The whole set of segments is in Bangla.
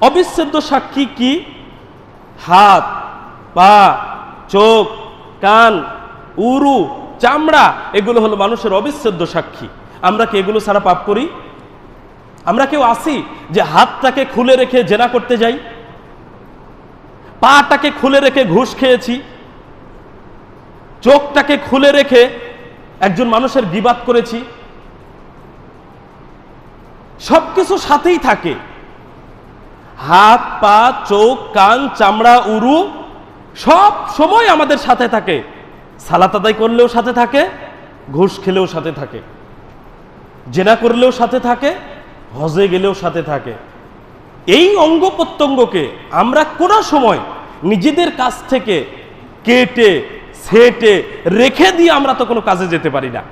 অবিচ্ছেদ্য সাক্ষী কি? হাত, পা, চোখ, কান, উরু, চামড়া, এগুলো হলো মানুষের অবিচ্ছেদ্য সাক্ষী। আমরা কি এগুলো ছাড়া পাপ করি? আমরা কেউ আসি যে হাতটাকে খুলে রেখে জেনা করতে যাই? পাটাকে খুলে রেখে ঘুষ খেয়েছি? চোখটাকে খুলে রেখে একজন মানুষের বিবাদ করেছি? সবকিছু সাথেই থাকে। হাত, পা, চোখ, কান, চামড়া, উরু, সব সময় আমাদের সাথে থাকে। সালাত আদায় করলেও সাথে থাকে, ঘুষ খেলেও সাথে থাকে। জেনা করলেও সাথে থাকে, হজে গেলেও সাথে থাকে। এই অঙ্গ প্রত্যঙ্গকে আমরা কোনো সময় নিজেদের কাছ থেকে কেটে সেটে রেখে দিয়ে আমরা তো কোনো কাজে যেতে পারি না।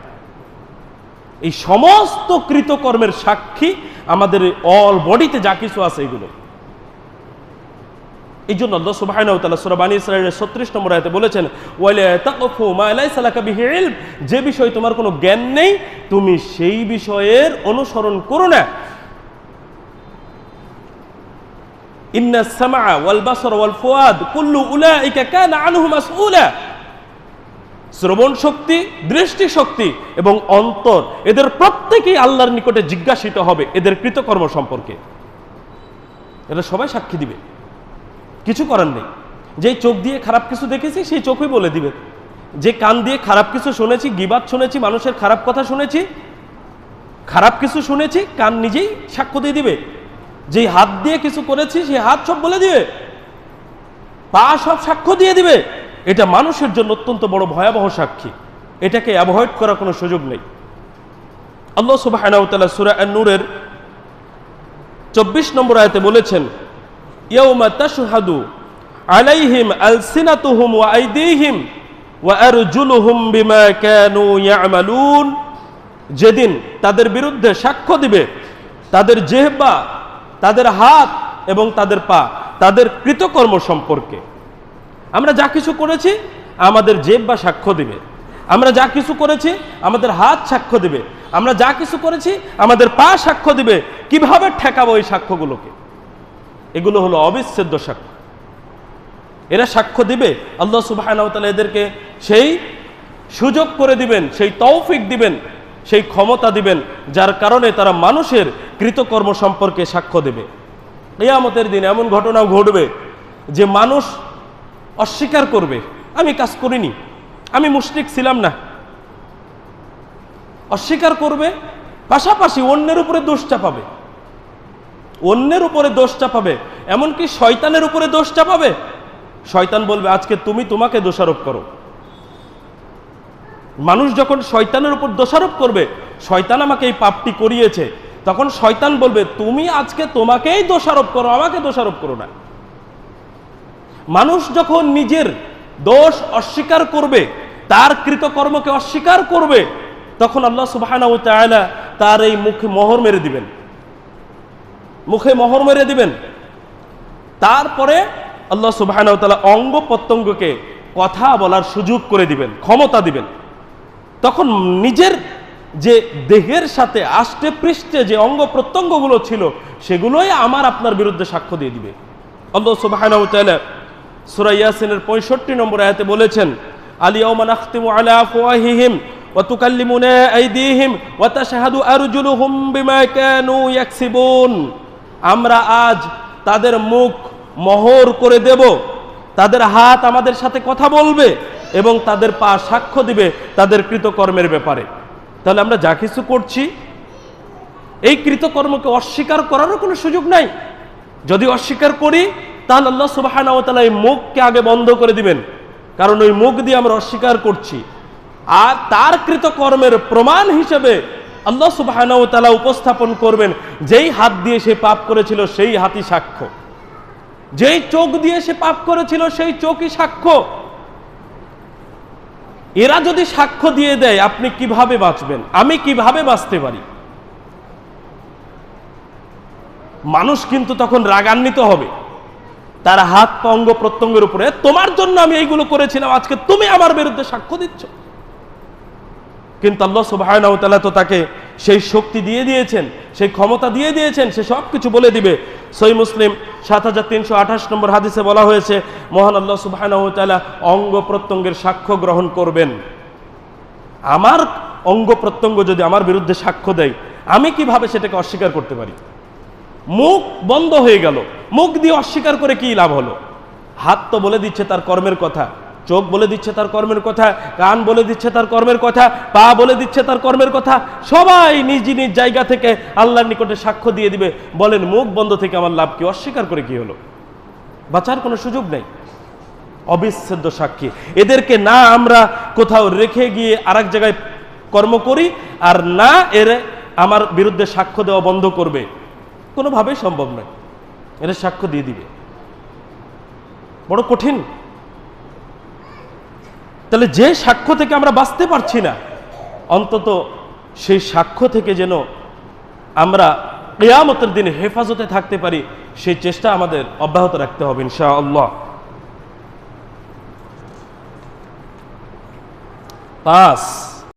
এই সমস্ত কৃতকর্মের সাক্ষী আমাদের অল বডিতে যা কিছু আছে এগুলো। এই জন্য আল্লাহ সুবহানাহু ওয়া তাআলা সূরা বানী ইসরাঈলের 36 নম্বর আয়াতে বলেছেন যে বিষয়ে তোমার কোনো জ্ঞান নেই, তুমি সেই বিষয়ের অনুসরণ করো না। ইন্না সামা ওয়াল বাসর ওয়াল ফুয়াদ, কুল্লু উলাইকা কানা আনহু মাসউলা শ্রবণ শক্তি, দৃষ্টি শক্তি এবং অন্তর, এদের প্রত্যেকেই আল্লাহর নিকটে জিজ্ঞাসিত হবে, এদের কৃতকর্ম সম্পর্কে। এরা সবাই সাক্ষী দিবে। কিছু করার নেই। যেই চোখ দিয়ে খারাপ কিছু দেখেছি, সেই চোখই বলে দিবে। যে কান দিয়ে খারাপ কিছু শুনেছি, গিবাদ শুনেছি, মানুষের খারাপ কথা শুনেছি, খারাপ কিছু শুনেছি, কান নিজেই সাক্ষ্য দিয়ে দিবে। যেই হাত দিয়ে কিছু করেছি, সেই হাত সব বলে দিবে। পা সব সাক্ষ্য দিয়ে দিবে। এটা মানুষের জন্য অত্যন্ত বড় ভয়াবহ সাক্ষী। এটাকে অ্যাভয়েড করার কোনো সুযোগ নেই। আল্লাহ তাআলা সূরা আন-নূরের 24 নম্বর আয়তে বলেছেন তাশহাদু আলাইহিম আলসিনাতুহুম ওয়া যেদিন তাদের বিরুদ্ধে সাক্ষ্য দিবে, তাদের জেহবা, তাদের হাত এবং তাদের পা, তাদের কৃতকর্ম সম্পর্কে। আমরা যা কিছু করেছি, আমাদের জেব বা সাক্ষ্য দিবে। আমরা যা কিছু করেছি, আমাদের হাত সাক্ষ্য দিবে। আমরা যা কিছু করেছি, আমাদের পা সাক্ষ্য দিবে। কীভাবে ঠেকাবো এই সাক্ষ্যগুলোকে? এগুলো হলো অবিচ্ছেদ্য সাক্ষ্য। এরা সাক্ষ্য দিবে, আল্লাহ সুবাহ এদেরকে সেই সুযোগ করে দিবেন, সেই তৌফিক দিবেন, সেই ক্ষমতা দিবেন, যার কারণে তারা মানুষের কৃতকর্ম সম্পর্কে সাক্ষ্য দেবে। কেয়ামতের দিন এমন ঘটনাও ঘটবে যে মানুষ অস্বীকার করবে, আমি কাজ করিনি, আমি মুশরিক ছিলাম না। অস্বীকার করবে, পাশাপাশি অন্যের উপরে দোষ চাপাবে। অন্যের উপরে দোষ চাপাবে, এমনকি শয়তানের উপরে দোষ চাপাবে। শয়তান বলবে, আজকে তুমি তোমাকে দোষারোপ করো। মানুষ যখন শয়তানের উপর দোষারোপ করবে, শয়তান আমাকে এই পাপটি করিয়েছে, তখন শয়তান বলবে, তুমি আজকে তোমাকেই দোষারোপ করো, আমাকে দোষারোপ করো না। মানুষ যখন নিজের দোষ অস্বীকার করবে, তার কৃতকর্মকে অস্বীকার করবে, তখন আল্লাহ সুবাহ তার এই মুখে মোহর মেরে দিবেন। মুখে মোহর মেরে দিবেন। তারপরে আল্লাহ সুবাহ অঙ্গ প্রত্যঙ্গকে কথা বলার সুযোগ করে দিবেন, ক্ষমতা দিবেন। তখন নিজের যে দেহের সাথে আষ্টে পৃষ্ঠে যে অঙ্গ প্রত্যঙ্গগুলো ছিল, সেগুলোই আমার আপনার বিরুদ্ধে সাক্ষ্য দিয়ে দিবে। আল্লাহ সুবাহ সুরা ইয়াসিনের পঁয়ষট্টি নম্বর আয়াতে বলেছেন আলিয়াউমা নাখতিমু আলা আফওয়াহিহিম ওয়া তুকাল্লিমুনা আইদিহিম ওয়া তাশহাদু আরজুলুহুম বিমা কানু ইয়াকসিবুন। আমরা আজ তাদের মুখ মোহর করে দেব। তাদের হাত আমাদের সাথে কথা বলবে এবং তাদের পা সাক্ষ্য দিবে তাদের কৃতকর্মের ব্যাপারে। তাহলে আমরা যা কিছু করছি, এই কৃতকর্মকে অস্বীকার করারও কোনো সুযোগ নাই। যদি অস্বীকার করি, তাহলে আল্লাহ সুবাহ এই মুখকে আগে বন্ধ করে দিবেন। কারণ ওই মুখ দিয়ে আমরা অস্বীকার করছি। আর তার কৃতকর্মের প্রমাণ হিসেবে আল্লাহ সুবাহ উপস্থাপন করবেন, যেই হাত দিয়ে সে পাপ করেছিল সেই হাতি সাক্ষ্য। যেই চোখ দিয়ে সে পাপ করেছিল সেই চোখই সাক্ষ্য। এরা যদি সাক্ষ্য দিয়ে দেয়, আপনি কীভাবে বাঁচবেন? আমি কীভাবে বাঁচতে পারি? মানুষ কিন্তু তখন রাগান্বিত হবে। তার হাত অঙ্গ প্রত্যঙ্গের উপরে, তোমার জন্য আমি এইগুলো করেছিলাম, আজকে তুমি আমার বিরুদ্ধে সাক্ষ্য দিচ্ছ। কিন্তু আল্লাহ সুবাহ তো তাকে সেই শক্তি দিয়ে দিয়েছেন, সেই ক্ষমতা দিয়ে দিয়েছেন, সে সব কিছু বলে দিবে। সই মুসলিম সাত হাজার তিনশো আঠাশ নম্বর হাদিসে বলা হয়েছে, মহান আল্লাহ সুবাহ অঙ্গ প্রত্যঙ্গের সাক্ষ্য গ্রহণ করবেন। আমার অঙ্গ প্রত্যঙ্গ যদি আমার বিরুদ্ধে সাক্ষ্য দেয়, আমি কীভাবে সেটাকে অস্বীকার করতে পারি? মুখ বন্ধ হয়ে গেল। মুখ দিয়ে অস্বীকার করে কি লাভ হলো? হাত তো বলে দিচ্ছে তার কর্মের কথা। চোখ বলে দিচ্ছে তার কর্মের কথা, কান বলে দিচ্ছে তার কর্মের কথা, পা বলে দিচ্ছে তার কর্মের কথা, সবাই নিজ নিজ জায়গা থেকে আল্লাহর নিকটে সাক্ষ্য দিয়ে দিবে। বলেন, মুখ বন্ধ থেকে আমার লাভ কি? অস্বীকার করে কি হলো? বাঁচার কোনো সুযোগ নেই। অবিচ্ছেদ্য সাক্ষী। এদেরকে না আমরা কোথাও রেখে গিয়ে আর জায়গায় কর্ম করি, আর না এর আমার বিরুদ্ধে সাক্ষ্য দেওয়া বন্ধ করবে। কোনোভাবেই সম্ভব নয়। এরা সাক্ষ্য দিয়ে দিবে। বড় কঠিন। তাহলে যে সাক্ষ্য থেকে আমরা বাঁচতে পারছি না, অন্তত সেই সাক্ষ্য থেকে যেন আমরা কেয়ামতের দিনে হেফাজতে থাকতে পারি, সেই চেষ্টা আমাদের অব্যাহত রাখতে হবে, ইনশাআল্লাহ। পাঁচ